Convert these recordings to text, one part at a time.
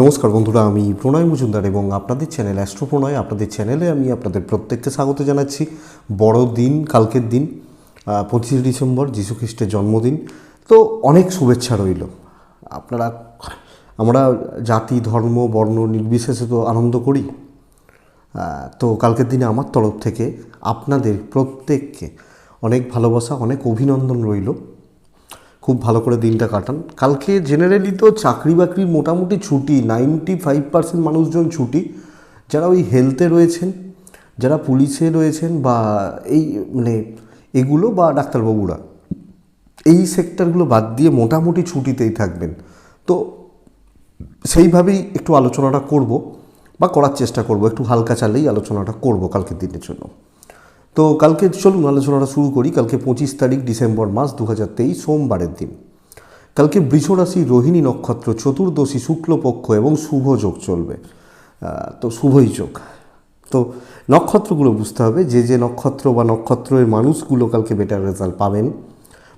নমস্কার বন্ধুরা, আমি প্রণয় মজুমদার এবং আপনাদের চ্যানেল অ্যাস্ট্রো প্রণয় আপনাদের চ্যানেলে আমি আপনাদের প্রত্যেককে স্বাগত জানাচ্ছি। বড় দিন, কালকের দিন পঁচিশে ডিসেম্বর যীশু খ্রিস্টের জন্মদিন। তো অনেক শুভেচ্ছা রইল। আপনারা, আমরা জাতি, ধর্ম, বর্ণ নির্বিশেষে তো আনন্দ করি। তো কালকের দিনে আমার তরফ থেকে আপনাদের প্রত্যেককে অনেক ভালোবাসা, অনেক অভিনন্দন রইল। খুব ভালো করে দিনটা কাটান। কালকে জেনারেলি তো চাকরি বাকরির মোটামুটি ছুটি নাইনটি ফাইভ পার্সেন্ট মানুষজন ছুটি। যারা ওই হেলথে রয়েছেন, যারা পুলিশে রয়েছেন বা এই মানে এগুলো বা ডাক্তারবাবুরা, এই সেক্টরগুলো বাদ দিয়ে মোটামুটি ছুটিতেই থাকবেন। তো সেইভাবেই একটু আলোচনাটা করব বা করার চেষ্টা করব, একটু হালকা চালেই আলোচনাটা করব কালকের দিনের জন্য। তো কালকে চলুন আলোচনাটা শুরু করি। কালকে পঁচিশ তারিখ ডিসেম্বর মাস দু তেইশ, সোমবারের দিন। কালকে বৃষরাশি রোহিণী নক্ষত্র, চতুর্দশী, শুক্লপক্ষ এবং শুভ যোগ চলবে। তো শুভই যোগ। তো নক্ষত্রগুলো বুঝতে হবে, যে যে নক্ষত্র বা নক্ষত্রের মানুষগুলো কালকে বেটার রেজাল্ট পাবেন।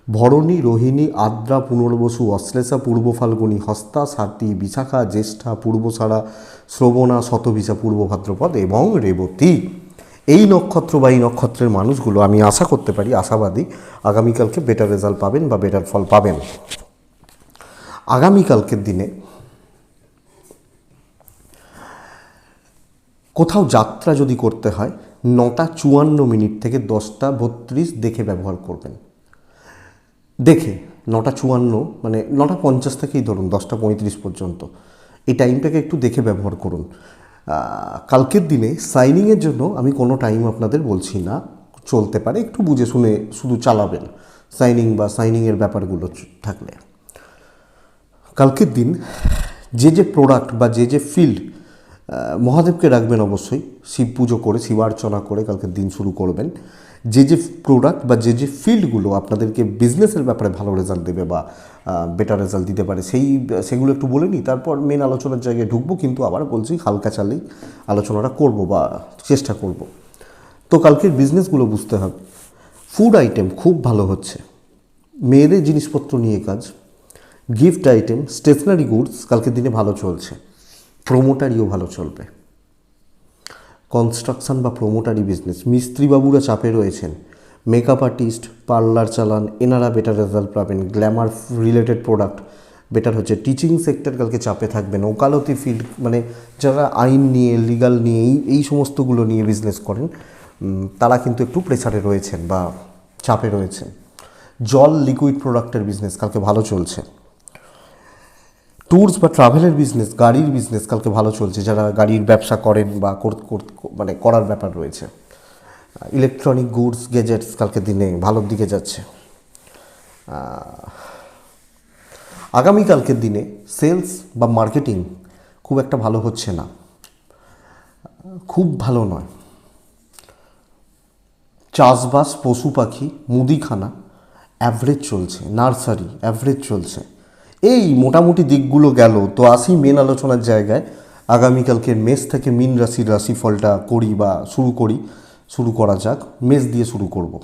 ভরণী, রোহিণী, আদ্রা, পুনর্বসু, অশ্লেষা, পূর্ব ফাল্গুনী, হস্তা, সাতী, বিশাখা, জ্যেষ্ঠা পূর্বসারা শ্রবণা শতবিশা পূর্ব ভাদ্রপদ এবং রেবতী। এই নক্ষত্র বা এই নক্ষত্রের মানুষগুলো আমি আশা করতে পারি, আশাবাদী, আগামীকালকে বেটার রেজাল্ট পাবেন বা বেটার ফল পাবেন। আগামীকালকের দিনে কোথাও যাত্রা যদি করতে হয়, নটা চুয়ান্ন মিনিট থেকে দশটা বত্রিশ দেখে ব্যবহার করবেন। দেখে নটা চুয়ান্ন মানে নটা পঞ্চাশ থেকেই ধরুন, দশটা পঁয়ত্রিশ পর্যন্ত। এই টাইমটাকে একটু দেখে ব্যবহার করুন। কালকের দিনে সাইনিংয়ের জন্য আমি কোনো টাইম আপনাদের বলছি না, চলতে পারে, একটু বুঝে শুনে শুধু চালাবেন সাইনিং বা সাইনিংয়ের ব্যাপারগুলো থাকলে। কালকের দিন যে যে প্রোডাক্ট বা যে যে ফিল্ড মহাদেবকে রাখবেন অবশ্যই, শিব পুজো করে শিবার্চনা করে কালকের দিন শুরু করবেন। যে যে প্রোডাক্ট বা যে যে ফিল্ডগুলো আপনাদেরকে বিজনেসের ব্যাপারে ভালো রেজাল্ট দেবে বা বেটার রেজাল্ট দিতে পারে। সেই, সেগুলো একটু বলে নিই, তারপর মেন আলোচনার জায়গায় ঢুকবো, কিন্তু আবার বলছি হালকা চালেই আলোচনাটা করব বা চেষ্টা করব। তো কালকের বিজনেসগুলো বুঝতে হবে। ফুড আইটেম খুব ভালো হচ্ছে। মেয়েদের জিনিসপত্র নিয়ে কাজ। গিফট আইটেম স্টেশনারি গুডস কালকের দিনে ভালো চলছে। প্রোমোটারিও ভালো চলবে। কনস্ট্রাকশন বা প্রোমোটারি বিজনেস মিস্ত্রিবাবুরা চাপে রয়েছেন। মেকআপ আর্টিস্ট পার্লার চালান এনারা বেটার রেজাল্ট পাবেন। গ্ল্যামার রিলেটেড প্রোডাক্ট বেটার হচ্ছে। টিচিং সেক্টর কালকে চাপে থাকবেন। ওকালতি ফিল্ড মানে যারা আইন নিয়ে লিগাল নিয়ে, এই সমস্তগুলো নিয়ে বিজনেস করেন তারা কিন্তু একটু প্রেসারে রয়েছেন বা চাপে রয়েছেন। জল লিকুইড প্রোডাক্টের বিজনেস কালকে ভালো চলছে। ট্যুরস বা ট্রাভেলের বিজনেস গাড়ির বিজনেস কালকে ভালো চলছে। যারা গাড়ির ব্যবসা করেন বা মানে করার ব্যাপার রয়েছে। ইলেকট্রনিক গুডস গেজেটস কালকে দিনে ভালোর দিকে যাচ্ছে। আগামীকালকের দিনে সেলস বা মার্কেটিং খুব একটা ভালো হচ্ছে না। খুব ভালো নয়। চাষবাস, পশু পাখি, মুদিখানা অ্যাভারেজ চলছে। নার্সারি অ্যাভারেজ চলছে। এই মোটামুটি দিকগুলো গেল। তো আসি মেন আলোচনার জায়গায়। আগামীকালকে মেষ থেকে মিন রাশির রাশিফলটা করি বা শুরু করি। শুরু করা যাক মেষ দিয়ে শুরু করব।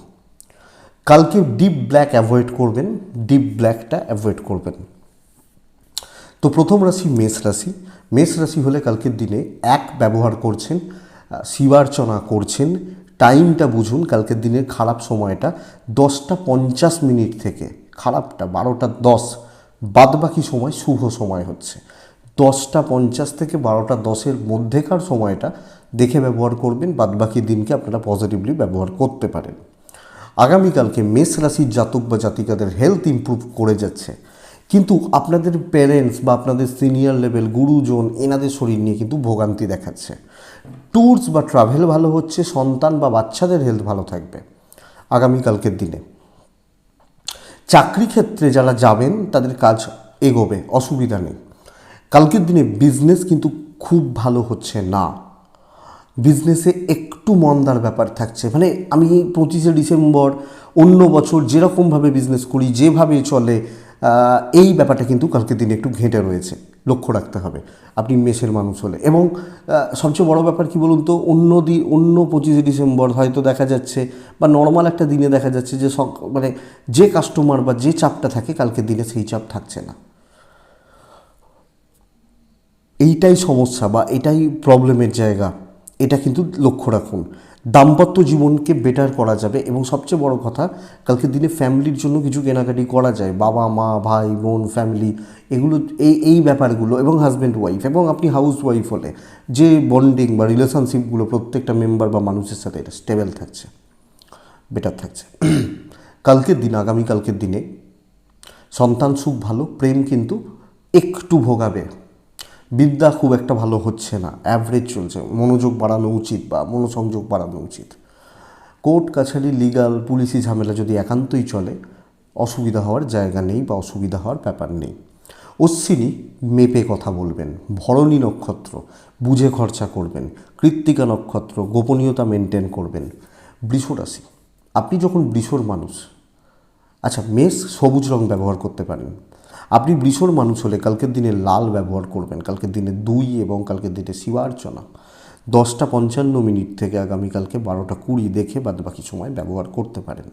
কালকে ডিপ ব্ল্যাক অ্যাভয়েড করবেন, ডিপ ব্ল্যাকটা অ্যাভয়েড করবেন। তো প্রথম রাশি মেষ রাশি। মেষ রাশি হলে কালকের দিনে এক ব্যবহার করছেন শিবার্চনা করছেন, টাইমটা বুঝুন, কালকের দিনের খারাপ সময়টা দশটা পঞ্চাশ মিনিট থেকে, খারাপটা বারোটা দশ, বাদবাকি সময় শুভ সময় হচ্ছে। দশটা পঞ্চাশ থেকে বারোটা দশের মধ্যেকার সময়টা দেখে ব্যবহার করবেন, বাদবাকি দিনকে আপনারা পজিটিভলি ব্যবহার করতে পারেন। আগামীকালকে মেষ রাশির জাতক বা জাতিকাদের হেলথ ইমপ্রুভ করে যাচ্ছে। কিন্তু আপনাদের প্যারেন্টস বা আপনাদের সিনিয়র লেভেল গুরুজন এনাদের শরীর নিয়ে কিন্তু ভোগান্তি দেখাচ্ছে। ট্যুরস বা ট্রাভেল ভালো হচ্ছে, সন্তান বা বাচ্চাদের হেলথ ভালো থাকবে আগামীকালকের দিনে। চাকরি ক্ষেত্রে যারা যাবেন, তাদের কাজ এগোবে, অসুবিধা নেই। কালকের দিনে বিজনেস কিন্তু খুব ভালো হচ্ছে না। বিজনেসে একটু মন্দার ব্যাপার থাকছে। মানে আমি পঁচিশে ডিসেম্বর অন্য বছর যেরকমভাবে বিজনেস করি, যেভাবে চলে এই ব্যাপারটা কিন্তু কালকের দিনে একটু ঘেঁটে রয়েছে। লক্ষ্য রাখতে হবে। আপনি মেষের মানুষ হলে। এবং সবচেয়ে বড় ব্যাপার কি বলুন তো, অন্য দিন অন্য পঁচিশে ডিসেম্বর হয়তো দেখা যাচ্ছে বা নর্মাল একটা দিনে দেখা যাচ্ছে যে মানে যে কাস্টমার বা যে চাপটা থাকে, কালকের দিনে সেই চাপ থাকছে না। এইটাই সমস্যা বা এটাই প্রবলেমের জায়গা। এটা কিন্তু লক্ষ্য রাখুন। দাম্পত্য জীবনকে বেটার করা যাবে এবং সবচেয়ে বড় কথা কালকে দিনে ফ্যামিলির জন্য কিছু কেনাকাটি করা যায়। বাবা, মা, ভাই, বোন ফ্যামিলি এগুলো, এই এই ব্যাপারগুলো এবং হাজব্যান্ড ওয়াইফ এবং আপনি হাউস ওয়াইফ হলে যে বন্ডিং বা রিলেশনশিপগুলো প্রত্যেকটা মেম্বার বা মানুষের সাথে, এটা স্টেবল থাকছে বেটার থাকছে। কালকের দিন আগামী কালকের দিনে সন্তান সুখ ভালো, প্রেম কিন্তু একটু ভোগাবে। বিদ্যা খুব একটা ভালো হচ্ছে না অ্যাভারেজ চলছে। মনোযোগ বাড়ানো উচিত বা মনোসংযোগ বাড়ানো উচিত। কোর্ট, কাছারি লিগাল পুলিশি ঝামেলা যদি একান্তই চলে, অসুবিধা হওয়ার জায়গা নেই বা অসুবিধা হওয়ার ব্যাপার নেই। অশ্বিনী মেপে কথা বলবেন, ভরণী নক্ষত্র, বুঝে খরচা করবেন, কৃত্তিকা নক্ষত্র, গোপনীয়তা মেনটেন করবেন। বৃষ রাশি, আপনি যখন বৃষর মানুষ আচ্ছা মেষ সবুজ রং ব্যবহার করতে পারেন। আপনি বৃষর মানুষ হলে কালকের দিনে লাল ব্যবহার করবেন, কালকের দিনে দুই এবং কালকের দিনে শিবার্চনা। দশটা পঞ্চান্ন মিনিট থেকে আগামীকালকে বারোটা কুড়ি দেখে বাদ বাকি সময় ব্যবহার করতে পারেন।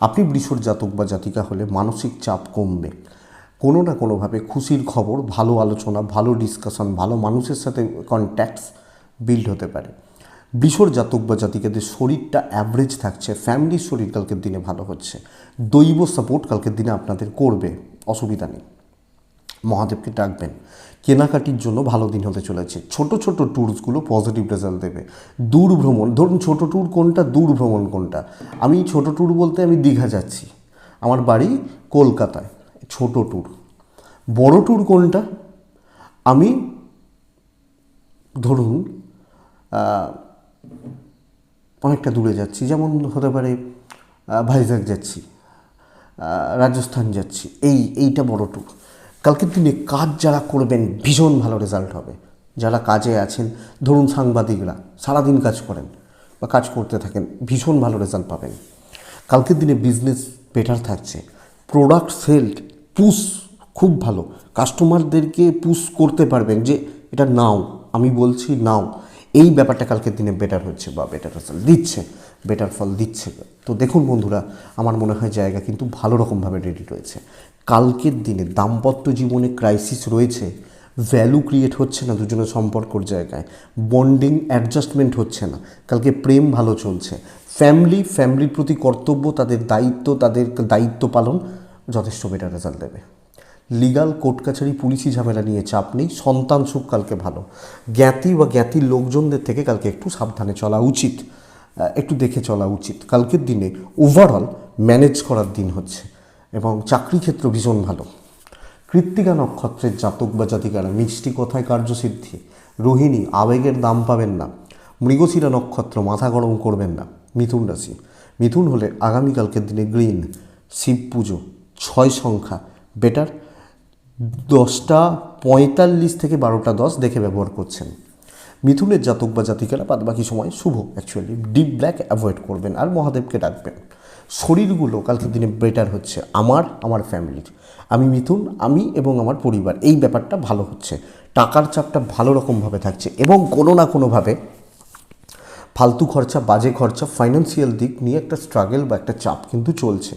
আপনি বৃষর জাতক বা জাতিকা হলে মানসিক চাপ কমবে। কোনো না কোনোভাবে খুশির খবর, ভালো আলোচনা, ভালো ডিসকাশন ভালো মানুষের সাথে কন্ট্যাক্টস বিল্ড হতে পারে। বৃষর জাতক বা জাতিকাদের শরীরটা অ্যাভারেজ থাকছে ফ্যামিলির শরীর কালকের দিনে ভালো হচ্ছে। দৈব সাপোর্ট কালকের দিনে আপনাদের করবে। অসুবিধা নেই। মহাদেবকে ডাকবেন। কেনাকাটির জন্য ভালো দিন হতে চলেছে। ছোট ছোট ট্যুরসগুলো পজিটিভ রেজাল্ট দেবে। দূর ভ্রমণ ধরুন ছোট ট্যুর কোনটা দূর ভ্রমণ কোনটা? আমি ছোট ট্যুর বলতে আমি দীঘা যাচ্ছি। আমার বাড়ি কলকাতায়, ছোট ট্যুর বড় ট্যুর কোনটা? আমি ধরুন অনেকটা দূরে যাচ্ছি। যেমন হতে পারে ভাইজাগ যাচ্ছি। রাজস্থান যাচ্ছি। এই, এইটা বড় ট্যুর কালকের দিনে কাজ যারা করবেন, ভীষণ ভালো রেজাল্ট হবে। যারা কাজে আছেন, ধরুন সাংবাদিকরা, সারাদিন কাজ করেন বা কাজ করতে থাকেন, ভীষণ ভালো রেজাল্ট পাবেন। কালকের দিনে বিজনেস বেটার থাকছে। প্রোডাক্ট সেল পুশ খুব ভালো। কাস্টমারদেরকে পুশ করতে পারবেন যে, এটা নাও, আমি বলছি নাও। এই ব্যাপারটা কালকের দিনে বেটার হচ্ছে বা বেটার রেজাল্ট দিচ্ছে। বেটার ফল দিচ্ছে। তো দেখুন বন্ধুরা, আমার মনে হয় জায়গা কিন্তু ভালো রকমভাবে রেডি রয়েছে। কালকের দিনে দাম্পত্য জীবনে ক্রাইসিস রয়েছে ভ্যালু ক্রিয়েট হচ্ছে না দুজনের সম্পর্কর জায়গায় বন্ডিং অ্যাডজাস্টমেন্ট হচ্ছে না, কালকে প্রেম ভালো চলছে। ফ্যামিলি ফ্যামিলির প্রতি কর্তব্য, তাদের দায়িত্ব তাদের দায়িত্ব পালন যথেষ্ট বেটার রেজাল্ট দেবে। লিগাল কোর্ট কাছারি পুলিশি ঝামেলা নিয়ে চাপ নেই, সন্তান সুখ কালকে ভালো। জ্ঞাতি বা জ্ঞাতির লোকজনদের থেকে কালকে একটু সাবধানে চলা উচিত। একটু দেখে চলা উচিত। কালকের দিনে ওভারঅল ম্যানেজ করার দিন হচ্ছে এবং চাকরি ক্ষেত্র ভীষণ ভালো। কৃত্তিকা নক্ষত্রের জাতক বা জাতিকারা মিষ্টি কথায় কার্যসিদ্ধি, রোহিণী আবেগের দাম পাবেন না, মৃগশিরা নক্ষত্র মাথা গরম করবেন না, মিথুন রাশি। মিথুন হলে আগামীকালকের দিনে গ্রিন, শিব পুজো, ছয় সংখ্যা বেটার দশটা পঁয়তাল্লিশ থেকে বারোটা দশ দেখে ব্যবহার করছেন। মিথুনের জাতক বা জাতিকারা বাদ বাকি সময় শুভ অ্যাকচুয়ালি ডিপ ব্ল্যাক অ্যাভয়েড করবেন আর মহাদেবকে ডাকবেন। শরীরগুলো কালকের দিনে বেটার হচ্ছে, আমার আমার ফ্যামিলির আমি মিথুন, আমি এবং আমার পরিবার, এই ব্যাপারটা ভালো হচ্ছে। টাকার চাপটা ভালো রকমভাবে থাকছে এবং কোনো না কোনোভাবে ফালতু খরচা, বাজে খরচা ফাইন্যান্সিয়াল দিক নিয়ে একটা স্ট্রাগল বা একটা চাপ কিন্তু চলছে।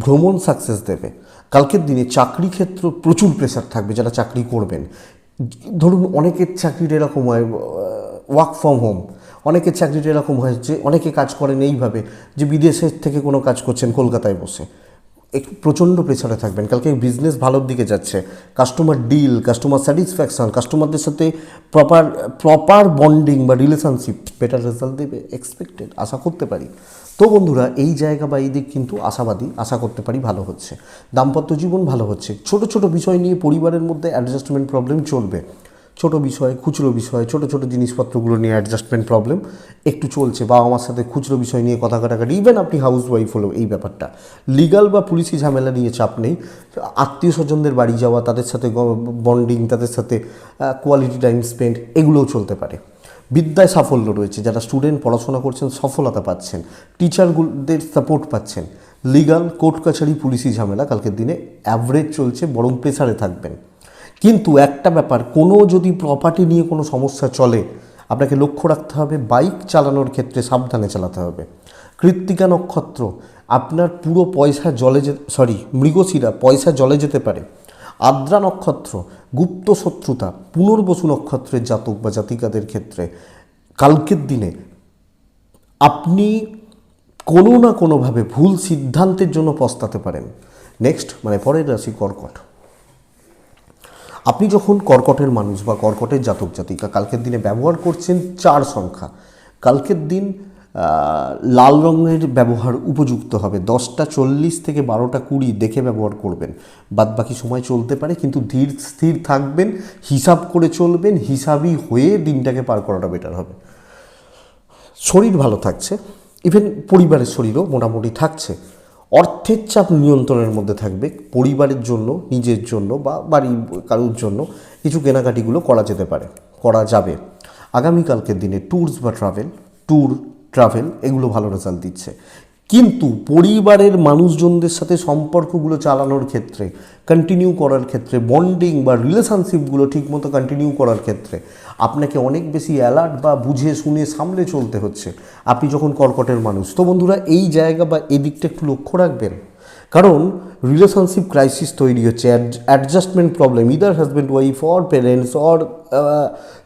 ভ্রমণ সাকসেস দেবে। কালকের দিনে চাকরি ক্ষেত্র প্রচুর প্রেশার থাকবে, যারা চাকরি করবেন। ধরুন অনেকের চাকরির এরকম হয় ওয়ার্ক ফ্রম হোম অনেকের চাকরির এরকম হয় যে অনেকে কাজ করেন এইভাবে যে বিদেশের থেকে কোনো কাজ করছেন কলকাতায় বসে। একটু প্রচণ্ড প্রেসারে থাকবেন। কালকে বিজনেস ভালোর দিকে যাচ্ছে। কাস্টমার ডিল কাস্টমার স্যাটিসফ্যাকশন কাস্টমারদের সাথে প্রপার প্রপার বন্ডিং বা রিলেশনশিপ বেটার রেজাল্ট দেবে এক্সপেক্টেড আশা করতে পারি। তো বন্ধুরা, এই জায়গা বা এই দিক কিন্তু আশাবাদী, আশা করতে পারি ভালো হচ্ছে। দাম্পত্য জীবন ভালো হচ্ছে। ছোট ছোট বিষয় নিয়ে পরিবারের মধ্যে অ্যাডজাস্টমেন্ট প্রবলেম চলবে। ছোট বিষয়, খুচরো বিষয়, ছোট ছোট জিনিসপত্রগুলো নিয়ে অ্যাডজাস্টমেন্ট প্রবলেম একটু চলছে। বাবা আমার সাথে খুচরো বিষয় নিয়ে কথা কাটাকাটি ইভেন আপনি হাউস ওয়াইফ হলেও এই ব্যাপারটা। লিগাল বা পুলিশি ঝামেলা নিয়ে চাপ নেই। আত্মীয় স্বজনদের বাড়ি যাওয়া, তাদের সাথে বন্ডিং তাদের সাথে কোয়ালিটি টাইম স্পেন্ড এগুলোও চলতে পারে। বিদ্যায় সাফল্য রয়েছে। যারা স্টুডেন্ট পড়াশোনা করছেন, সফলতা পাচ্ছেন। টিচারগুলোদের সাপোর্ট পাচ্ছেন। লিগাল কোর্ট কাছারি, পুলিশি ঝামেলা কালকের দিনে অ্যাভারেজ চলছে, বরং প্রেসারে থাকবেন। কিন্তু একটা ব্যাপার, কোনো যদি প্রপার্টি নিয়ে কোনো সমস্যা চলে, আপনাকে লক্ষ্য রাখতে হবে বাইক চালানোর ক্ষেত্রে সাবধানে চালাতে হবে। কৃত্তিকা নক্ষত্র, আপনার পুরো পয়সা জলে যে সরি মৃগশিরা পয়সা জলে যেতে পারে। আদ্রা নক্ষত্র গুপ্ত শত্রুতা পুনর্বসু নক্ষত্রের জাতক বা জাতিকাদের ক্ষেত্রে কালকের দিনে আপনি কোনো না কোনোভাবে ভুল সিদ্ধান্তের জন্য পস্তাতে পারেন। নেক্সট মানে পরের রাশি কর্কট। আপনি যখন কর্কটের মানুষ বা কর্কটের জাতক জাতিকা কালকের দিনে ব্যবহার করছেন চার সংখ্যা। কালকের দিন লাল রঙের ব্যবহার উপযুক্ত হবে। দশটা চল্লিশ থেকে বারোটা কুড়ি দেখে ব্যবহার করবেন। বাদ বাকি সময় চলতে পারে, কিন্তু ধীর, স্থির থাকবেন, হিসাব করে চলবেন হিসাবই হয়ে দিনটাকে পার করাটা বেটার হবে। শরীর ভালো থাকছে। ইভেন পরিবারের শরীরও মোটামুটি থাকছে। অর্থের চাপ নিয়ন্ত্রণের মধ্যে থাকবে। পরিবারের জন্য, নিজের জন্য বা বাড়ির, কারোর জন্য কিছু কেনাকাটিগুলো করা যেতে পারে, করা যাবে। আগামীকালকের দিনে ট্যুরস বা ট্রাভেল ট্যুর ট্রাভেল এগুলো ভালো রেজাল্ট দিচ্ছে। কিন্তু পরিবারের মানুষজনদের সাথে সম্পর্কগুলো চালানোর ক্ষেত্রে কন্টিনিউ করার ক্ষেত্রে বন্ডিং বা রিলেশনশিপগুলো ঠিকমতো কন্টিনিউ করার ক্ষেত্রে, আপনাকে অনেক বেশি অ্যালার্ট বা বুঝে শুনে সামলে চলতে হচ্ছে। আপনি যখন কর্কটের মানুষ, তো বন্ধুরা এই জায়গা বা এদিকটা একটু লক্ষ্য রাখবেন। কারণ রিলেশনশিপ ক্রাইসিস তৈরি হচ্ছে adjustment problem either husband wife or parents or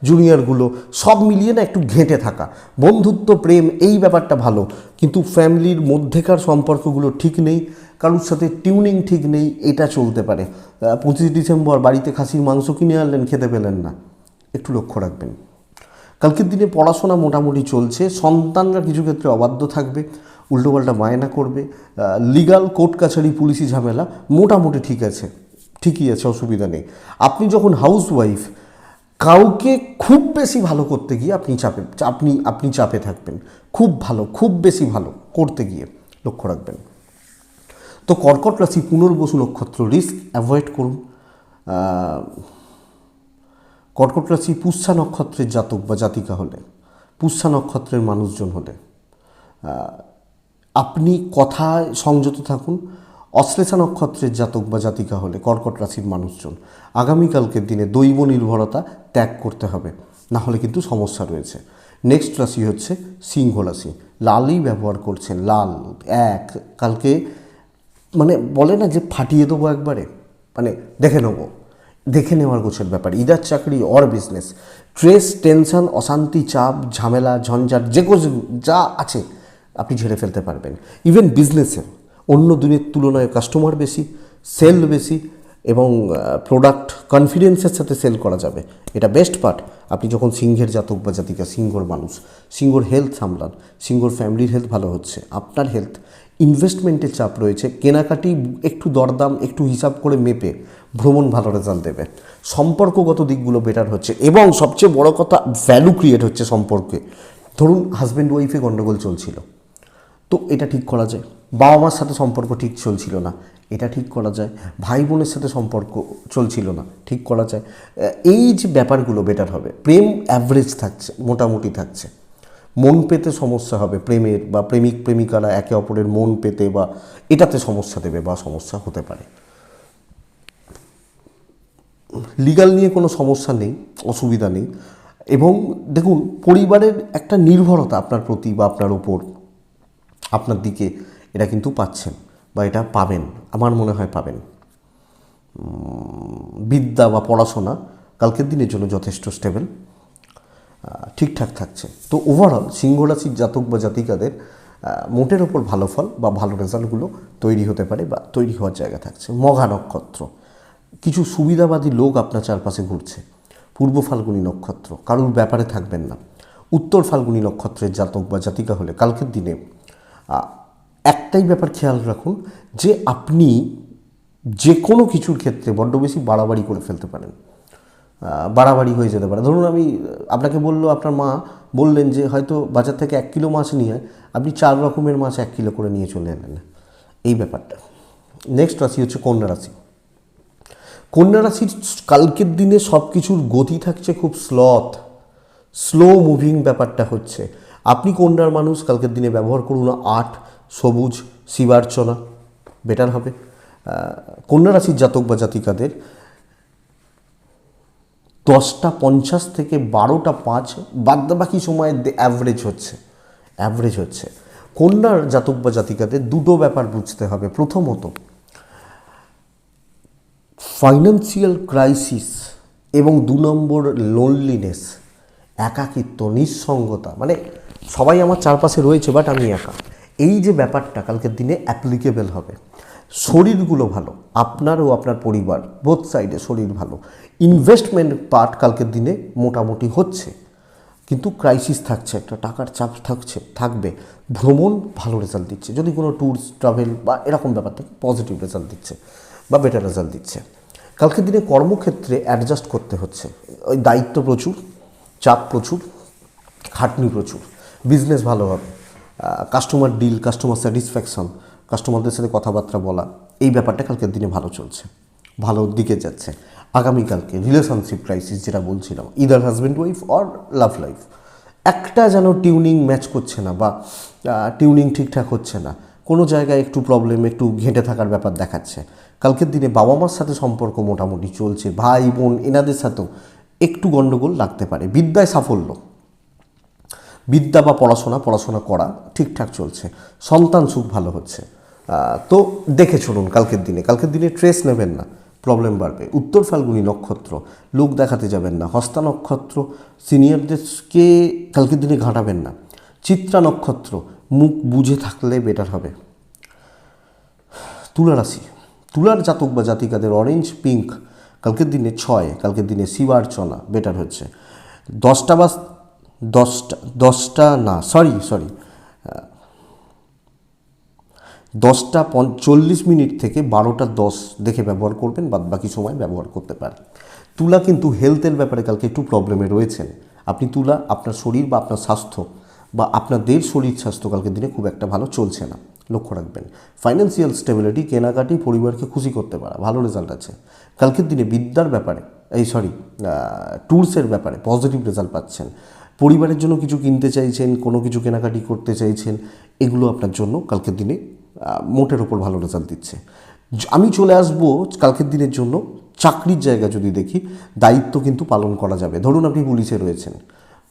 জুনিয়রগুলো সব মিলিয়ে না একটু ঘেঁটে থাকা। বন্ধুত্ব, প্রেম, এই ব্যাপারটা ভালো, কিন্তু ফ্যামিলির মধ্যেকার সম্পর্কগুলো ঠিক নেই, কারোর সাথে টিউনিং ঠিক নেই, এটা চলতে পারে। পঁচিশ ডিসেম্বর, বাড়িতে খাসির মাংস কিনে আনলেন, খেতে পেলেন না। একটু লক্ষ্য রাখবেন। কালকের দিনে পড়াশোনা মোটামুটি চলছে, সন্তানরা কিছু ক্ষেত্রে অবাধ্য থাকবে। উল্টোপাল্টা বায়না করবে লিগাল কোর্ট কাছারি, পুলিশি ঝামেলা, মোটামুটি ঠিক আছে, ঠিকই আছে, অসুবিধা নেই। আপনি যখন হাউস ওয়াইফ কাউকে খুব বেশি ভালো করতে গিয়ে আপনি চাপে, আপনি আপনি চাপে থাকবেন। খুব ভালো, খুব বেশি ভালো করতে গিয়ে লক্ষ্য রাখবেন। তো কর্কট রাশি পুনর্বসু নক্ষত্র রিস্ক অ্যাভয়েড করুন। কর্কট রাশি পুষ্যা নক্ষত্রের জাতক বা জাতিকা হলে, পুষ্যা নক্ষত্রের মানুষজন হলে আপনি কথায় সংযত থাকুন। অশ্লেষা নক্ষত্রের জাতক বা জাতিকা হলে কর্কট রাশির মানুষজন আগামীকালকের দিনে দৈব নির্ভরতা ত্যাগ করতে হবে। না হলে কিন্তু সমস্যা রয়েছে। নেক্সট রাশি হচ্ছে সিংহ রাশি। লালই ব্যবহার করছেন, লাল, এক। কালকে মানে বলে না যে ফাটিয়ে দেবো একবারে মানে দেখে নেব। দেখে নেওয়ার গোছের ব্যাপার। ইদার চাকরি অর বিজনেস স্ট্রেস টেনশন অশান্তি, চাপ, ঝামেলা, ঝঞ্ঝাট, যে যা আছে। আপনি ঝেড়ে ফেলতে পারবেন। ইভেন বিজনেসে অন্য দিনের তুলনায় কাস্টমার বেশি সেল বেশি এবং প্রোডাক্ট কনফিডেন্সের সাথে সেল করা যাবে। এটা বেস্ট পার্ট আপনি যখন সিংহের জাতক বা জাতিকা, সিংহর মানুষ, সিংহর হেলথ সামলান, সিংহর ফ্যামিলির হেলথ ভালো হচ্ছে, আপনার হেলথ ইনভেস্টমেন্টের চাপ রয়েছে, কেনাকাটি একটু দরদাম, একটু হিসাব করে মেপে ভ্রমণ ভালো রেজাল্ট দেবে। সম্পর্কগত দিকগুলো বেটার হচ্ছে এবং সবচেয়ে বড় কথা ভ্যালু ক্রিয়েট হচ্ছে সম্পর্কে। ধরুন হাজব্যান্ড ওয়াইফে গণ্ডগোল চলছিল। তো এটা ঠিক করা যায়। বাবা মার সাথে সম্পর্ক ঠিক চলছিল না। এটা ঠিক করা যায়। ভাই বোনের সাথে সম্পর্ক চলছিল না। ঠিক করা যায়। এই যে ব্যাপারগুলো বেটার হবে। প্রেম অ্যাভারেজ থাকছে, মোটামুটি থাকছে। মন পেতে সমস্যা হবে প্রেমের বা প্রেমিক, প্রেমিকারা একে অপরের মন পেতে বা এটাতে সমস্যা দেবে বা সমস্যা হতে পারে। লিগাল নিয়ে কোনো সমস্যা নেই, অসুবিধা নেই। এবং দেখুন, পরিবারের একটা নির্ভরতা আপনার প্রতি বা আপনার ওপর আপনার দিকে এটা কিন্তু পাচ্ছেন বা এটা পাবেন, আমার মনে হয় পাবেন। বিদ্যা বা পড়াশোনা কালকের দিনের জন্য যথেষ্ট স্টেবল ঠিকঠাক থাকছে। তো ওভারঅল সিংহ রাশির জাতক বা জাতিকাদের মোটের ওপর ভালো ফল বা ভালো রেজাল্টগুলো তৈরি হতে পারে বা তৈরি হওয়ার জায়গা থাকছে। মঘা নক্ষত্র, কিছু সুবিধাবাদী লোক আপনার চারপাশে ঘুরছে। পূর্ব ফাল্গুনি নক্ষত্র, কারুর ব্যাপারে থাকবেন না। উত্তর ফাল্গুনি নক্ষত্রের জাতক বা জাতিকা হলে কালকের দিনে একটাই ব্যাপার খেয়াল রাখুন যে আপনি যে কোনো কিছুর ক্ষেত্রে বড্ড বেশি বাড়াবাড়ি করে ফেলতে পারেন। বাড়াবাড়ি হয়ে যেতে পারে। ধরুন আমি আপনাকে বলল, আপনার মা বললেন যে হয়তো বাজার থেকে এক কিলো মাছ নিয়ে আপনি চার রকমের মাছ এক কিলো করে নিয়ে চলে এলেন। এই ব্যাপারটা। নেক্সট রাশি হচ্ছে কন্যা রাশি। কন্যা রাশির কালকের দিনে সব কিছুর গতি থাকছে খুব স্লথ স্লো মুভিং ব্যাপারটা হচ্ছে। আপনি কন্যার মানুষ? কালকের দিনে ব্যবহার করুন আট, সবুজ শিবার্চনা বেটার হবে। কন্যা রাশির জাতক বা জাতিকাদের দশটা পঞ্চাশ থেকে বারোটা পাঁচ বাদবাকি সময় অ্যাভারেজ হচ্ছে। অ্যাভারেজ হচ্ছে। কন্যার জাতক বা জাতিকাদের দুটো ব্যাপার বুঝতে হবে। প্রথমত ফাইন্যান্সিয়াল ক্রাইসিস এবং দু নম্বর লোনলিনেস একাকিত্ব, নিঃসঙ্গতা। মানে সবাই আমার চারপাশে রয়েছে বাট আমি একা। এই যে ব্যাপারটা, কালকের দিনে অ্যাপ্লিকেবল হবে। শরীরগুলো ভালো, আপনার ও আপনার পরিবার বোথ সাইডে শরীর ভালো। ইনভেস্টমেন্ট পার্ট কালকের দিনে মোটামুটি হচ্ছে। কিন্তু ক্রাইসিস থাকছে, একটা টাকার চাপ থাকছে, থাকবে। ভ্রমণ ভালো রেজাল্ট দিচ্ছে। যদি কোনো ট্যুরস ট্রাভেল বা এরকম ব্যাপার থাকে পজিটিভ রেজাল্ট দিচ্ছে বা বেটার রেজাল্ট দিচ্ছে। কালকের দিনে কর্মক্ষেত্রে অ্যাডজাস্ট করতে হচ্ছে। ওই দায়িত্ব প্রচুর, চাপ প্রচুর, খাটনি প্রচুর। বিজনেস ভালো হবে। কাস্টমার ডিল কাস্টমার স্যাটিসফ্যাকশন কাস্টমারদের সাথে কথাবার্তা বলা, এই ব্যাপারটা কালকের দিনে ভালো চলছে। ভালো দিকে যাচ্ছে। আগামীকালকে রিলেশনশিপ ক্রাইসিস যেটা বলছিলাম either husband wife or love life একটা যেন টিউনিং ম্যাচ করছে না বা টিউনিং ঠিকঠাক হচ্ছে না, কোনো জায়গায় একটু প্রবলেম একটু ঘেঁটে থাকার ব্যাপার দেখাচ্ছে। কালকের দিনে বাবা মার সাথে সম্পর্ক মোটামুটি চলছে ভাই বোন এনাদের সাথেও একটু গণ্ডগোল লাগতে পারে। বিদ্যায় সাফল্য। বিদ্যা বা পড়াশোনা পড়াশোনা করা ঠিকঠাক চলছে। সন্তান সুখ ভালো হচ্ছে। তো দেখে চলুন কালকের দিনে। কালকের দিনে ট্রেস নেবেন না প্রবলেম বাড়বে। উত্তর ফাল্গুনি নক্ষত্র, লোক দেখাতে যাবেন না। হস্তা নক্ষত্র সিনিয়রদেরকে কালকের দিনে ঘাঁটাবেন না। চিত্রা নক্ষত্র, মুখ বুঝে থাকলে বেটার হবে। তুলা রাশি, তুলার জাতক বা জাতিকাদের অরেঞ্জ পিঙ্ক কালকের দিনে ছয়, কালকের দিনে শিবার শিবার্চনা বেটার হচ্ছে। দশটা বা দশটা দশটা না সরি সরি দশটা চল্লিশ মিনিট থেকে বারোটা দশ দেখে ব্যবহার করবেন, বাদ বাকি সময় ব্যবহার করতে পারেন। তুলা কিন্তু হেলথের ব্যাপারে কালকে একটু প্রবলেমে রয়েছেন। আপনি তুলা, আপনার শরীর বা আপনার স্বাস্থ্য বা আপনাদের শরীর স্বাস্থ্য কালকের দিনে খুব একটা ভালো চলছে না, লক্ষ্য রাখবেন। ফাইন্যান্সিয়াল স্টেবিলিটি কেনাকাটি, পরিবারকে খুশি করতে পারা, ভালো রেজাল্ট আছে। কালকের দিনে বিদ্যার ব্যাপারে, এই সরি ট্যুরসের ব্যাপারে পজিটিভ রেজাল্ট পাচ্ছেন। পরিবারের জন্য কিছু কিনতে চাইছেন, কোনো কিছু কেনাকাটি করতে চাইছেন, এগুলো আপনার জন্য কালকের দিনে মোটের ওপর ভালো রেজাল্ট দিচ্ছে। আমি চলে আসব কালকের দিনের জন্য, চাকরির জায়গা যদি দেখি, দায়িত্ব কিন্তু পালন করা যাবে। ধরুন আপনি পুলিশে রয়েছেন,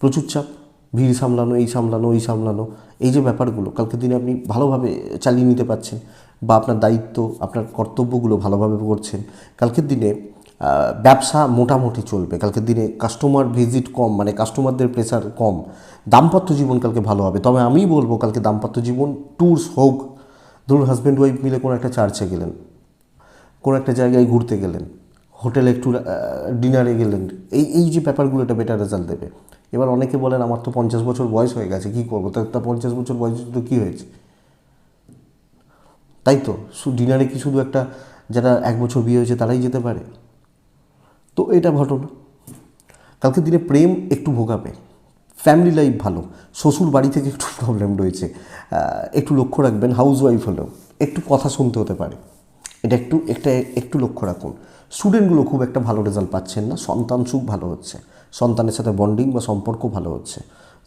প্রচুর চাপ, ভিড় সামলানো, এই সামলানো এই সামলানো, এই যে ব্যাপারগুলো, কালকের দিনে আপনি ভালোভাবে চালিয়ে নিতে পারছেন বা আপনার দায়িত্ব, আপনার কর্তব্যগুলো ভালোভাবে করছেন, কালকের দিনে ব্যবসা মোটামুটি চলবে। কালকের দিনে কাস্টমার ভিজিট কম মানে কাস্টমারদের প্রেসার কম। দাম্পত্য জীবন কালকে ভালো হবে। তবে আমি বলব, কালকে দাম্পত্য জীবন ট্যুরস হোক। ধরুন হাজব্যান্ড ওয়াইফ মিলে কোনো একটা চার্চে গেলেন, কোনো একটা জায়গায় ঘুরতে গেলেন হোটেলে একটু ডিনারে গেলেন, এই এই যে ব্যাপারগুলো এটা বেটার রেজাল্ট দেবে। এবার অনেকে বলেন, আমার তো পঞ্চাশ বছর বয়স হয়ে গেছে, কী করব? তা পঞ্চাশ বছর বয়স তো কী হয়েছে? তাই তো ডিনারে কি শুধু একটা, যারা এক বছর বিয়ে হয়েছে তারাই যেতে পারে? তো এটা ঘটনা। কালকে দিনে প্রেম একটু ভোগাবে। ফ্যামিলি লাইফ ভালো। শ্বশুর বাড়ি থেকে একটু প্রবলেম রয়েছে। একটু লক্ষ্য রাখবেন হাউস ওয়াইফ হলেও। একটু কথা শুনতে হতে পারে। এটা একটু, একটা, একটু লক্ষ্য রাখুন। স্টুডেন্টগুলো খুব একটা ভালো রেজাল্ট পাচ্ছেন না। সন্তান সুখ ভালো হচ্ছে। সন্তানের সাথে বন্ডিং বা সম্পর্ক ভালো হচ্ছে।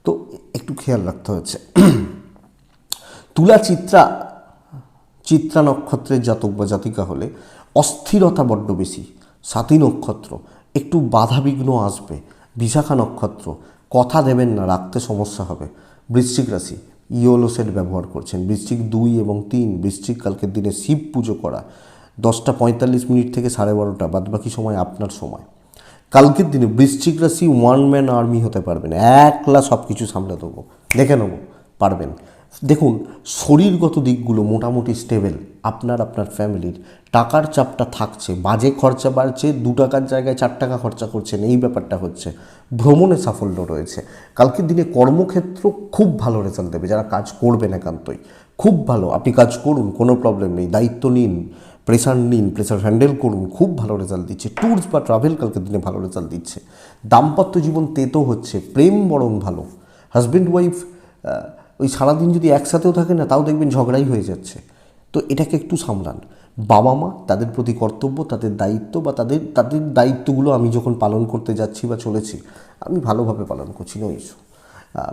তো একটু খেয়াল রাখতে হচ্ছে। তুলা চিত্রা চিত্রা নক্ষত্রের জাতক বা জাতিকা হলে অস্থিরতা বড্ড বেশি। সাতী নক্ষত্র, একটু বাধাবিঘ্ন আসবে, বিশাখা নক্ষত্র, কথা দেবেন না, রাখতে সমস্যা হবে। বৃশ্চিক রাশি ইয়োলো সেট ব্যবহার করছেন। বৃশ্চিক দুই এবং তিন, বৃশ্চিক কালকের দিনে শিব পুজো করা। দশটা পঁয়তাল্লিশ মিনিট থেকে সাড়ে বারোটা, বাদবাকি সময় আপনার সময়। কালকের দিনে বৃশ্চিক রাশি ওয়ান ম্যান আর্মি হতে পারবেন। একলা সব কিছু সামলে দেবো, দেখে নেব, পারবেন। দেখুন, শরীরগত দিকগুলো মোটামুটি স্টেবল আপনার আপনার ফ্যামিলির টাকার চাপটা থাকছে, বাজে খরচা বাড়ছে, দু টাকার জায়গায় চার টাকা খরচা করছেন, এই ব্যাপারটা হচ্ছে। ভ্রমণে সাফল্য রয়েছে। কালকের দিনে কর্মক্ষেত্র খুব ভালো রেজাল্ট দেবে, যারা কাজ করবেন একান্তই। খুব ভালো, আপনি কাজ করুন, কোনো প্রবলেম নেই, দায়িত্ব নিন প্রেশার নিন প্রেশার হ্যান্ডেল করুন, খুব ভালো রেজাল্ট দিচ্ছে। ট্যুরস বা ট্রাভেল কালকের দিনে ভালো রেজাল্ট দিচ্ছে। দাম্পত্য জীবন তেতো হচ্ছে, প্রেম বরং ভালো। হাজব্যান্ড ওয়াইফ ওই সারাদিন যদি একসাথেও থাকে না, তাও দেখবেন ঝগড়াই হয়ে যাচ্ছে। তো এটাকে একটু সামলান। বাবা মা তাদের প্রতি কর্তব্য, তাদের দায়িত্ব বা তাদের তাদের দায়িত্বগুলো আমি যখন পালন করতে যাচ্ছি বা চলেছি, আমি ভালোভাবে পালন করছি, নো ইস্যু।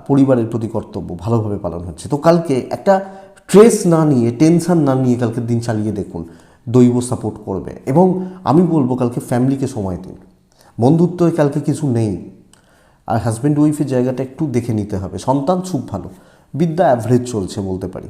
পরিবারের প্রতি কর্তব্য ভালোভাবে পালন হচ্ছে। তো কালকে একটা স্ট্রেস না নিয়ে, টেনশন না নিয়ে কালকের দিন চালিয়ে দেখুন, দৈব সাপোর্ট করবে। এবং আমি বলব কালকে ফ্যামিলিকে সময় দিন। বন্ধুত্ব কালকে কিছু নেই। আর হাজব্যান্ড ওয়াইফের জায়গাটা একটু দেখে নিতে হবে। সন্তান সুখ ভালো। বিদ্যা অ্যাভারেজ চলছে বলতে পারি।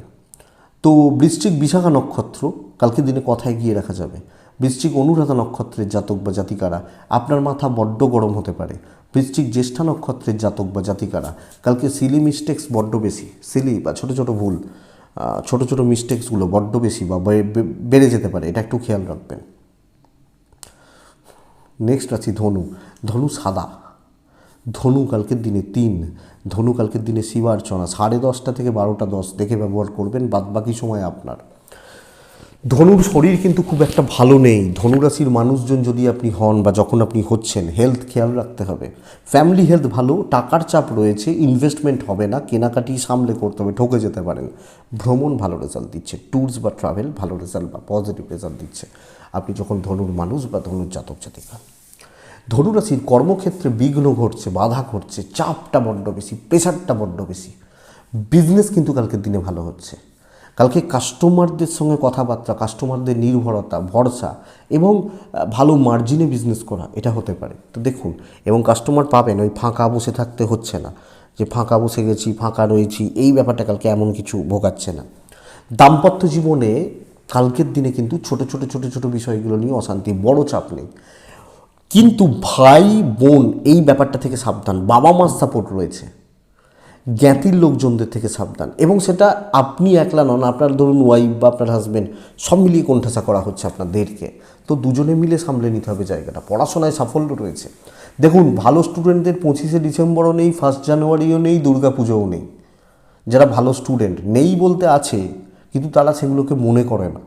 তো বৃশ্চিক বিশাখা নক্ষত্র, কালকে দিনে কথায় গিয়ে রাখা যাবে। বৃশ্চিক অনুরাধা নক্ষত্রের জাতক বা জাতিকারা, আপনার মাথা বড্ড গরম হতে পারে। বৃশ্চিক জ্যেষ্ঠা নক্ষত্রের জাতক বা জাতিকারা, কালকে সিলি মিস্টেক্স বড্ড বেশি। সিলি বা ছোট ছোট ভুল ছোট ছোট মিস্টেক্সগুলো বড্ড বেশি বে- বেড়ে যেতে পারে। এটা একটু খেয়াল রাখবেন। নেক্সট আছি ধনু। ধনু সাদা। ধনু কালকের দিনে তিন, ধনু কালকের দিনে শিবার্চনা সাড়ে দশটা থেকে বারোটা দশ দেখে ব্যবহার করবেন বাদ বাকি সময় আপনার। ধনুর শরীর কিন্তু খুব একটা ভালো নেই। ধনুরাশির মানুষজন যদি আপনি হন বা যখন আপনি হচ্ছেন হেলথ খেয়াল রাখতে হবে। ফ্যামিলি হেলথ ভালো, টাকার চাপ রয়েছে ইনভেস্টমেন্ট হবে না, কেনাকাটি সামলে করতে হবে, ঠকে যেতে পারেন। ভ্রমণ ভালো রেজাল্ট দিচ্ছে ট্যুরস বা ট্রাভেল ভালো রেজাল্ট বা পজিটিভ রেজাল্ট দিচ্ছে। আপনি যখন ধনুর মানুষ বা ধনুর জাতক জাতিকা। ধনুরাশির কর্মক্ষেত্রে বিঘ্ন ঘটছে, বাধা ঘটছে, চাপটা বড্ড বেশি, প্রেশারটা বড্ড বেশি। বিজনেস কিন্তু কালকের দিনে ভালো হচ্ছে। কালকে কাস্টমারদের সঙ্গে কথাবার্তা, কাস্টমারদের নির্ভরতা, ভরসা এবং ভালো মার্জিনে বিজনেস করা, এটা হতে পারে। তো দেখুন, এবং কাস্টমার পাবেন, ওই ফাঁকা বসে থাকতে হচ্ছে না। যে ফাঁকা বসে গেছি, ফাঁকা রয়েছি, এই ব্যাপারটা কালকে এমন কিছু ভোগাচ্ছে না। দাম্পত্য জীবনে কালকের দিনে কিন্তু ছোট ছোট ছোট ছোট বিষয়গুলো নিয়ে অশান্তি, বড় চাপ নেই। কিন্তু ভাই, বোন এই ব্যাপারটা থেকে সাবধান। বাবা মার সাপোর্ট রয়েছে। জ্ঞাতির লোকজনদের থেকে সাবধান। এবং সেটা আপনি একলা নন, আপনার ধরুন ওয়াইফ বা আপনার হাজব্যান্ড সব মিলিয়ে কোণঠাসা করা হচ্ছে আপনাদেরকে। তো দুজনে মিলে সামলে নিতে হবে জায়গাটা। পড়াশোনায় সাফল্য রয়েছে। দেখুন, ভালো স্টুডেন্টদের পঁচিশে ডিসেম্বরও নেই ফার্স্ট জানুয়ারিও নেই দুর্গা পুজোও নেই। যারা ভালো স্টুডেন্ট নেই বলতে আছে, কিন্তু তারা সেগুলোকে মনে করে না।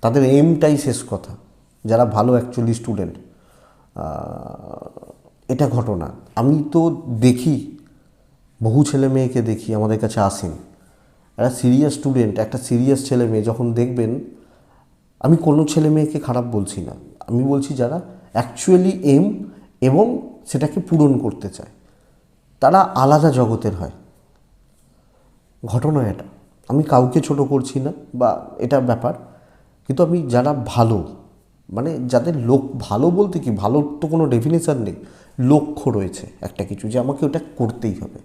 তাদের এমটাই শেষ কথা। যারা ভালো অ্যাকচুয়ালি স্টুডেন্ট এটা ঘটনা। আমি তো দেখি, বহু ছেলে মেয়েকে দেখি, আমাদের কাছে আসেন। একটা সিরিয়াস স্টুডেন্ট একটা সিরিয়াস ছেলে মেয়ে, যখন দেখবেন, আমি কোনো ছেলে মেয়েকে খারাপ বলছি না। আমি বলছি যারা অ্যাকচুয়ালি এম এবং সেটাকে পূরণ করতে চায়। তারা আলাদা জগতের হয়। ঘটনা এটা। আমি কাউকে ছোট করছি না বা এটা ব্যাপার, কিন্তু আমি যারা ভালো মানে যাদের লোক ভালো বলতে কি ভালোর তো কোনো ডেফিনেশান নেই, লক্ষ্য রয়েছে একটা কিছু যে আমাকে ওটা করতেই হবে।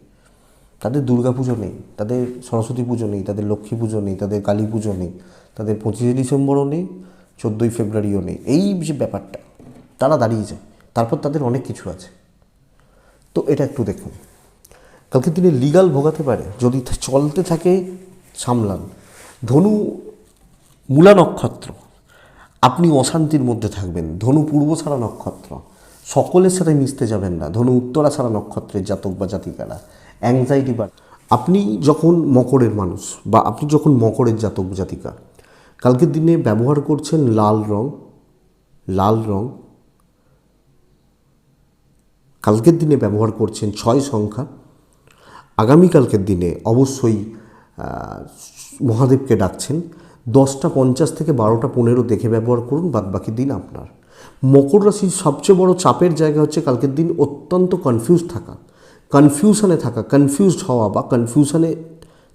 তাদের দুর্গা পুজো নেই, তাদের সরস্বতী পুজো নেই, তাদের লক্ষ্মী পুজো নেই, তাদের কালী পুজো নেই, তাদের পঁচিশে ডিসেম্বরও নেই, চোদ্দোই ফেব্রুয়ারিও নেই, এই যে ব্যাপারটা, তারা দাঁড়িয়ে যায়, তারপর তাদের অনেক কিছু আছে। তো এটা একটু দেখুন কালকে দিনে লিগাল ভোগাতে পারে, যদি চলতে থাকে সামলান। ধনু, মূলা নক্ষত্র আপনি অশান্তির মধ্যে থাকবেন। ধনু পূর্ব ছাড়া নক্ষত্র। সকলের সাথে মিশতে যাবেন না। ধনু উত্তরা ছাড়া নক্ষত্রের জাতক বা জাতিকারা। অ্যাংজাইটি বা আপনি যখন মকরের মানুষ বা আপনি যখন মকরের জাতক জাতিকা, কালকের দিনে ব্যবহার করছেন লাল রং লাল রং, কালকের দিনে ব্যবহার করছেন ছয় সংখ্যা, আগামীকালকের দিনে অবশ্যই মহাদেবকে ডাকছেন। দশটা পঞ্চাশ থেকে বারোটা পনেরো দেখে ব্যবহার করুন বাদ বাকি দিন আপনার। মকর রাশির সবচেয়ে বড় চাপের জায়গা হচ্ছে কালকের দিন অত্যন্ত কনফিউজ থাকা। কনফিউশনে থাকা কনফিউজড হওয়া বা কনফিউশনে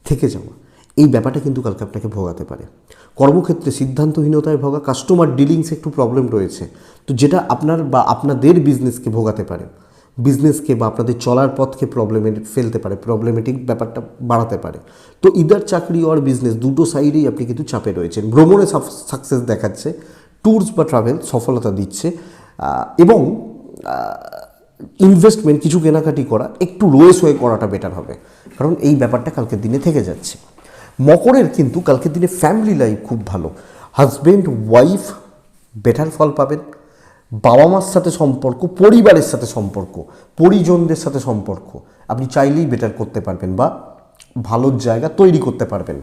থেকে যাওয়া। এই ব্যাপারটা কিন্তু কালকে আপনাকে ভোগাতে পারে। কর্মক্ষেত্রে সিদ্ধান্তহীনতায় ভোগা কাস্টমার ডিলিংসে একটু প্রবলেম রয়েছে। তো যেটা আপনার বা আপনাদের বিজনেসকে ভোগাতে পারে। বিজনেসকে বা আপনাদের চলার পথকে প্রবলেমে ফেলতে পারে প্রবলেমেটিক ব্যাপারটা বাড়াতে পারে। তো ইদার চাকরি আর বিজনেস দুটো সাইডেই আপনি কিন্তু চাপে রয়েছেন। ভ্রমণে সাকসেস দেখাচ্ছে ট্যুরস বা ট্রাভেল সফলতা দিচ্ছে এবং ইনভেস্টমেন্ট কিছু কেনাকাটি করা একটু রয়েস হয়ে করাটা বেটার হবে। কারণ এই ব্যাপারটা কালকের দিনে থেকে যাচ্ছে। মকরের কিন্তু কালকের দিনে ফ্যামিলি লাইফ খুব ভালো। হাজব্যান্ড ওয়াইফ বেটার ফল পাবেন। বাবা মার সাথে সম্পর্ক, পরিবারের সাথে সম্পর্ক, পরিজনদের সাথে সম্পর্ক, আপনি চাইলেই বেটার করতে পারবেন বা ভালো জায়গা তৈরি করতে পারবেন।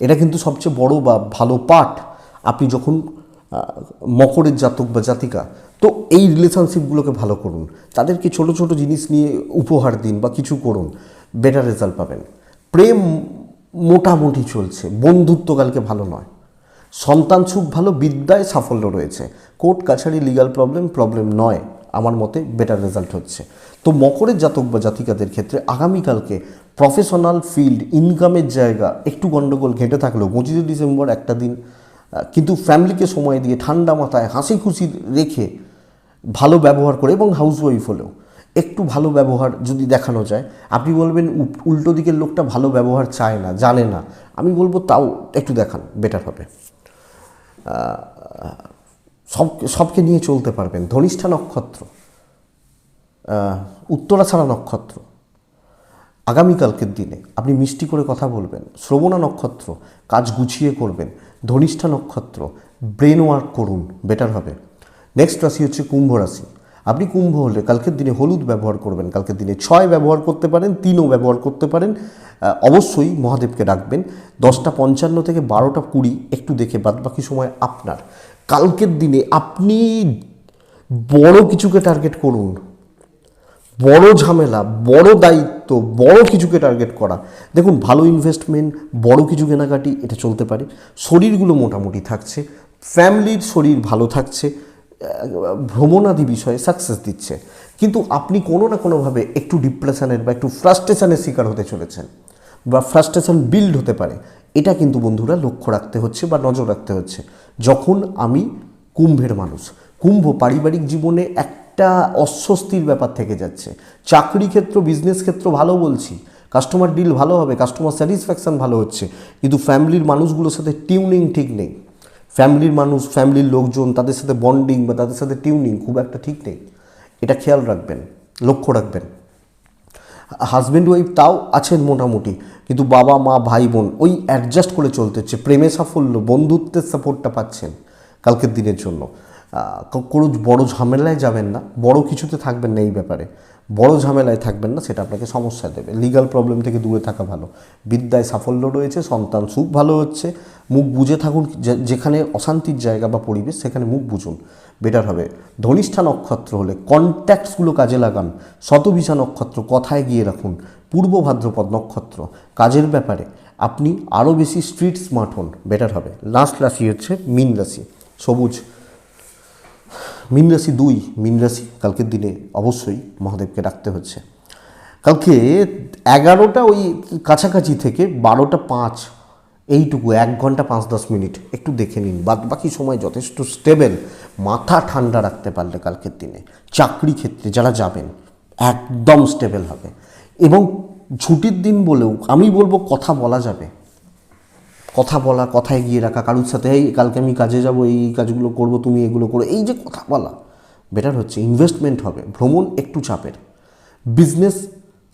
এটা কিন্তু সবচেয়ে বড় বা ভালো পার্ট আপনি যখন মকরের জাতক বা জাতিকা, তো এই রিলেশনশিপগুলোকে ভালো করুন। তাদেরকে ছোট ছোট জিনিস নিয়ে উপহার দিন বা কিছু করুন বেটার রেজাল্ট পাবেন। প্রেম মোটামুটি চলছে, বন্ধুত্ব কালকে ভালো নয়। সন্তান সুখ ভালো, বিদ্যায় সাফল্য রয়েছে। কোর্ট, কাছারি লিগাল প্রবলেম প্রবলেম নয়। আমার মতে বেটার রেজাল্ট হচ্ছে। তো মকরের জাতক বা জাতিকাদের ক্ষেত্রে আগামীকালকে প্রফেশনাল ফিল্ড ইনকামের জায়গা একটু গণ্ডগোল ঘেঁটে থাকলেও পঁচিশে ডিসেম্বর একটা দিন কিন্তু ফ্যামিলিকে সময় দিয়ে ঠান্ডা মাথায় হাসি খুশি রেখে ভালো ব্যবহার করে এবং হাউসওয়াইফ হলেও একটু ভালো ব্যবহার যদি দেখানো যায়, আপনি বলবেন উল্টো দিকের লোকটা ভালো ব্যবহার চায় না, জানে না। আমি বলব, তাও একটু দেখান বেটার হবে। সব, সবকে নিয়ে চলতে পারবেন। ধনিষ্ঠা নক্ষত্র উত্তরা উত্তরাছাড়া নক্ষত্র আগামীকালকের দিনে আপনি মিষ্টি করে কথা বলবেন। শ্রবণা নক্ষত্র, কাজ গুছিয়ে করবেন। ধনিষ্ঠা নক্ষত্র ব্রেন ওয়ার্ক করুন, বেটার হবে। নেক্সট রাশি হচ্ছে কুম্ভ রাশি। আপনি কুম্ভ হলে কালকের দিনে হলুদ ব্যবহার করবেন, কালকের দিনে ছয় ব্যবহার করতে পারেন, তিনও ব্যবহার করতে পারেন। অবশ্যই মহাদেবকে ডাকবেন। দশটা পঞ্চান্ন থেকে বারোটা কুড়ি একটু দেখে বাদ বাকি সময় আপনার। কালকের দিনে আপনি বড় কিছুকে টার্গেট করুন। বড় ঝামেলা, বড় দায়িত্ব, বড় কিছুকে টার্গেট করা। দেখুন, ভালো ইনভেস্টমেন্ট বড় কিছু কেনাকাটি, এটা চলতে পারে। শরীরগুলো মোটামুটি থাকছে। ফ্যামিলির শরীর ভালো থাকছে। ভ্রমণাদি বিষয়ে সাকসেস দিচ্ছে। কিন্তু আপনি কোনো না কোনোভাবে একটু ডিপ্রেশনের বা একটু ফ্রাস্ট্রেশনের শিকার হতে চলেছেন বা ফ্রাস্ট্রেশন বিল্ড হতে পারে। এটা কিন্তু বন্ধুরা লক্ষ্য রাখতে হচ্ছে বা নজর রাখতে হচ্ছে। যখন আমি কুম্ভের মানুষ, কুম্ভ পারিবারিক জীবনে একটা অস্বস্তির ব্যাপার থেকে যাচ্ছে। চাকরি ক্ষেত্র বিজনেস ক্ষেত্র ভালো বলছি। কাস্টমার ডিল ভালো হবে কাস্টমার স্যাটিসফ্যাকশন ভালো হচ্ছে। কিন্তু ফ্যামিলির মানুষগুলোর সাথে টিউনিং ঠিক নেই। ফ্যামিলির মানুষ, ফ্যামিলির লোকজন, তাদের সাথে বন্ডিং বা তাদের সাথে টিউনিং খুব একটা ঠিক নেই। এটা খেয়াল রাখবেন, লক্ষ্য রাখবেন। হাজব্যান্ড ওয়াইফ তাও আছেন মোটামুটি, কিন্তু বাবা, মা, ভাই, বোন, ওই অ্যাডজাস্ট করে চলতে হচ্ছে, প্রেমে সাফল্য, বন্ধুত্বের সাপোর্টটা পাচ্ছেন কালকের দিনের জন্য। কোনো বড় ঝামেলায় যাবেন না, বড় কিছুতে থাকবেন না এই ব্যাপারে। বড় ঝামেলায় থাকবেন না, সেটা আপনাকে সমস্যা দেবে। লিগাল প্রবলেম থেকে দূরে থাকা ভালো। বিদ্যায় সাফল্য রয়েছে, সন্তান সুখ ভালো হচ্ছে, মুখ বুঝে থাকুন যেখানে অশান্তির জায়গা বা পরিবেশ, সেখানে মুখ বুঝুন বেটার হবে। ধনিষ্ঠা নক্ষত্র হলে কন্ট্যাক্টসগুলো কাজে লাগান। শতবিশা নক্ষত্র কথায় গিয়ে রাখুন। পূর্ব ভাদ্রপদ নক্ষত্র, কাজের ব্যাপারে আপনি আরও বেশি স্ট্রিট স্মার্ট হন। বেটার হবে। লাস্ট রাশি হচ্ছে মিন রাশি। সবুজ মিন রাশি দুই মিন রাশি কালকের দিনে অবশ্যই মহাদেবকে ডাকতে হচ্ছে। কালকে এগারোটা ওই কাছাকাছি থেকে বারোটা পাঁচ, এইটুকু এক ঘণ্টা পাঁচ দশ মিনিট একটু দেখে নিন। বাকি সময় যথেষ্ট স্টেবেল মাথা ঠান্ডা রাখতে পারলে কালকের দিনে। চাকরি ক্ষেত্রে যারা যাবেন, একদম স্টেবেল হবে। এবং ছুটির দিন বলেও আমি বলব কথা বলা যাবে। কথা বলা কথা এগিয়ে রাখা, কারোর সাথে, এই, কালকে আমি কাজে যাব, এই কাজগুলো করব, তুমি এগুলো করো। এই যে কথা বলা বেটার হচ্ছে ইনভেস্টমেন্ট হবে, ভ্রমণ একটু চাপের। Business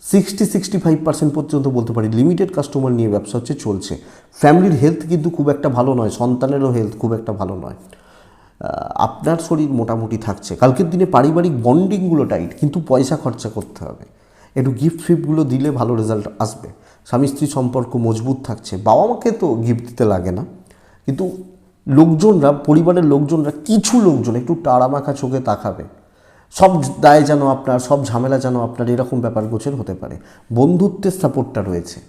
sixty sixty five percent পর্যন্ত বলতে পারি লিমিটেড কাস্টমার নিয়ে ব্যবসা হচ্ছে, চলছে। ফ্যামিলির হেলথ কিন্তু খুব একটা ভালো নয়, সন্তানেরও হেলথ খুব একটা ভালো নয়। আপনার শরীর মোটামুটি থাকছে। কালকের দিনে পারিবারিক বন্ডিংগুলো টাইট কিন্তু পয়সা খরচা করতে হবে। একটু গিফট ফিফটগুলো দিলে ভালো রেজাল্ট আসবে। স্বামী স্ত্রী সম্পর্ক মজবুত থাকছে, বাবা মাকে তো গিফট দিতে লাগে না। কিন্তু লোকজনরা, পরিবারের লোকজনরা, কিছু লোকজন একটু টাড়ামাখা চোখে তাকাবে। সব দায় যেন আপনার, সব ঝামেলা যেন আপনার, এরকম ব্যাপার গোছের হতে পারে। বন্ধুত্বের সাপোর্টটা রয়েছে।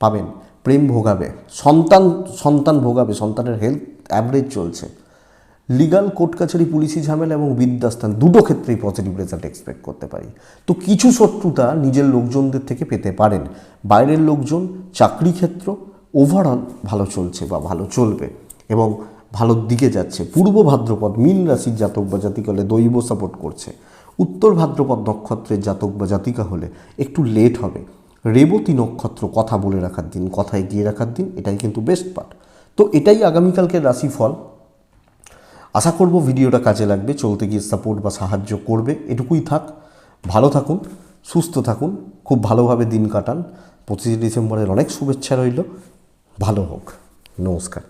পাবেন, প্রেম ভোগাবে। সন্তান সন্তান ভোগাবে, সন্তানের হেলথ অ্যাভারেজ চলছে। লিগাল কোর্ট কাছারি, পুলিশি ঝামেলা এবং বিদ্যাস্থান দুটো ক্ষেত্রেই পজিটিভ রেজাল্ট এক্সপেক্ট করতে পারি। তো কিছু শত্রুতা নিজের লোকজনদের থেকে পেতে পারেন। বাইরের লোকজন, চাকরি ক্ষেত্র ওভারঅল ভালো চলছে বা ভালো চলবে এবং ভালোর দিকে যাচ্ছে। পূর্ব ভাদ্রপদ, মীন রাশির জাতক বা জাতিকা হলে দৈব সাপোর্ট করছে। উত্তর ভাদ্রপদ নক্ষত্রের জাতক বা জাতিকা হলে একটু লেট হবে। রেবতী নক্ষত্র কথা বলে রাখার দিন কথা এগিয়ে রাখার দিন, এটাই কিন্তু বেস্ট পার্ট তো এটাই আগামীকালকের রাশিফল। আশা করব ভিডিওটা কাজে লাগবে, চলতে গিয়ে সাপোর্ট বা সাহায্য করবে। এটুকুই থাক, ভালো থাকুন, সুস্থ থাকুন, খুব ভালোভাবে দিন কাটান। পঁচিশে ডিসেম্বরের অনেক শুভেচ্ছা রইল, ভালো হোক, নমস্কার।